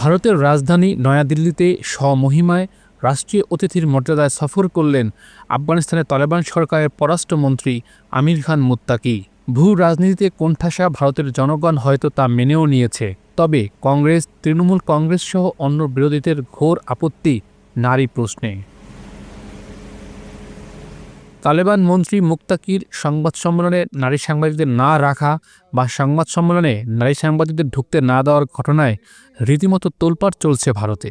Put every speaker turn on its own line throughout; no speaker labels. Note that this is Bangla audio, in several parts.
ভারতের রাজধানী নয়াদিল্লিতে স্বমহিমায় রাষ্ট্রীয় অতিথির মর্যাদায় সফর করলেন আফগানিস্তানের তালেবান সরকারের পররাষ্ট্রমন্ত্রী আমির খান মুত্তাকি। ভূ রাজনীতিতে কোণঠাসা ভারতের জনগণ হয়তো তা মেনেও নিয়েছে। তবে কংগ্রেস, তৃণমূল কংগ্রেস সহ অন্য বিরোধীদের ঘোর আপত্তি, নারী প্রশ্নে। তালেবান মন্ত্রী মুক্তাকির সংবাদ সম্মেলনে নারী সাংবাদিকদের না রাখা বা সংবাদ সম্মেলনে নারী সাংবাদিকদের ঢুকতে না দেওয়ার ঘটনায় রীতিমতো তোলপাড় চলছে ভারতে।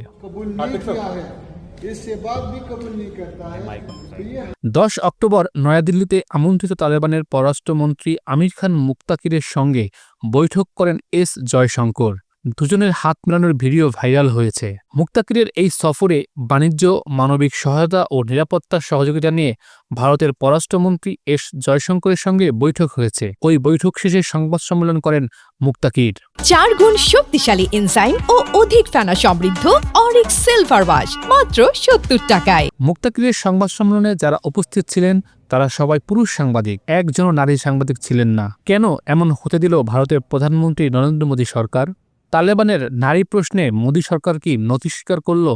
দশ অক্টোবর নয়াদিল্লিতে আমন্ত্রিত তালেবানের পররাষ্ট্রমন্ত্রী আমির খান মুক্তাকিরের সঙ্গে বৈঠক করেন এস জয়শঙ্কর। দুজনের হাত মেলানোর ভিডিও ভাইরাল হয়েছে। মুক্তাকিরের এই সফরে বাণিজ্য মানবিক সহায়তা ও নিরাপত্তা সহযোগিতা নিয়ে ভারতের পররাষ্ট্রমন্ত্রী এস জয়শঙ্করের সঙ্গে বৈঠক হয়েছে। ওই বৈঠক শেষে সংবাদ সম্মেলন করেন মুক্তাকির
চার গুণ শক্তিশালী এনজাইম ও অধিক ফেনা সমৃদ্ধ অরিক সিলভার ওয়াশ মাত্র সত্তর টাকায়।
মুক্তাকিরের সংবাদ সম্মেলনে যারা উপস্থিত ছিলেন তারা সবাই পুরুষ সাংবাদিক একজনও নারী সাংবাদিক ছিলেন না। কেন এমন হতে দিল ভারতের প্রধানমন্ত্রী নরেন্দ্র মোদী সরকার? তালেবানের নারী প্রশ্নে মোদী সরকার কি নথি স্বীকার করল?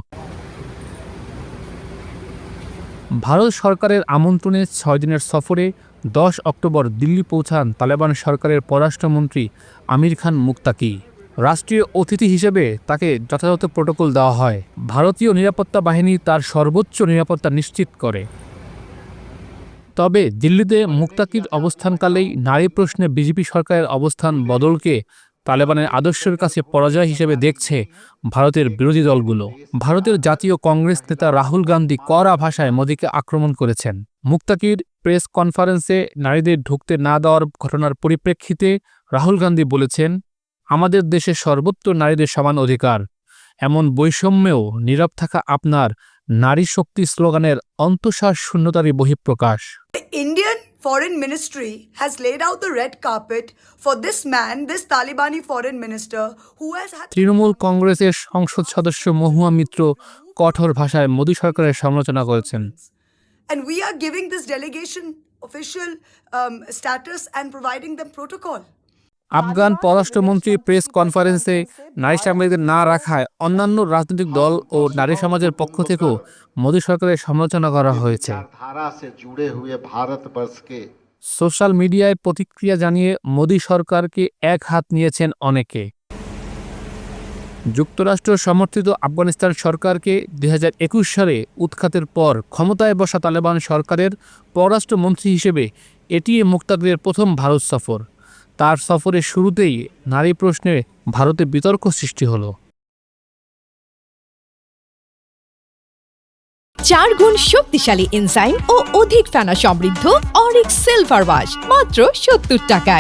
ভারত সরকারের আমন্ত্রণে ছয় দিনের সফরে দশ অক্টোবর দিল্লি পৌঁছান তালেবান সরকারের পররাষ্ট্রমন্ত্রী আমির খান মুক্তাকি। রাষ্ট্রীয় অতিথি হিসেবে তাকে যথাযথ প্রোটোকল দেওয়া হয়। ভারতীয় নিরাপত্তা বাহিনী তার সর্বোচ্চ নিরাপত্তা নিশ্চিত করে। তবে দিল্লিতে মুক্তাকির অবস্থানকালেই নারী প্রশ্নে বিজেপি সরকারের অবস্থান বদলকে তালেবানের আদর্শের কাছে পরাজয় হিসেবে দেখছে ভারতের বিরোধী দলগুলো। ভারতের জাতীয় কংগ্রেস নেতা রাহুল গান্ধী কড়া ভাষায় মোদীকে আক্রমণ করেছেন। মুক্তাকির প্রেস কনফারেন্সে নারীদের ঢুকতে না দেওয়ার ঘটনার পরিপ্রেক্ষিতে রাহুল গান্ধী বলেছেন, আমাদের দেশে সর্বত্র নারীদের সমান অধিকার। এমন বৈষম্যেও নীরব থাকা আপনার নারী শক্তি স্লোগানের অন্তঃশ্বাস শূন্যতারই বহিঃপ্রকাশ।
Indian Foreign Ministry has laid out the red carpet for this man, this Talibani foreign minister, who has had
Trinamool কংগ্রেসের সংসদ সদস্য মহুয়া মিত্র কঠোর ভাষায় মোদী সরকারের সমালোচনা করেছেন
and we are giving this delegation official um, status and providing them protocol.
Afghan পররাষ্ট্রমন্ত্রী প্রেস কনফারেন্সে নারী সাংবাদিকদের না রাখায় অন্যান্য রাজনৈতিক দল ও নারী সমাজের পক্ষ থেকেও মোদী সরকারের সমালোচনা করা হয়েছে। সোশ্যাল মিডিয়ায় প্রতিক্রিয়া জানিয়ে মোদী সরকারকে এক হাত নিয়েছেন অনেকে। যুক্তরাষ্ট্র সমর্থিত আফগানিস্তান সরকারকে দুই হাজার একুশ সালে উৎখাতের পর ক্ষমতায় বসা তালেবান সরকারের পররাষ্ট্রমন্ত্রী হিসেবে এটিই মুক্তাদের প্রথম ভারত সফর। তার সফরের শুরুতেই নারী প্রশ্নে ভারতে বিতর্ক সৃষ্টি হলো।
চার গুণ শক্তিশালী এনজাইম ও অধিক ফেনা সমৃদ্ধ অরিক সিলভার ওয়াশ, মাত্র সত্তর টাকায়।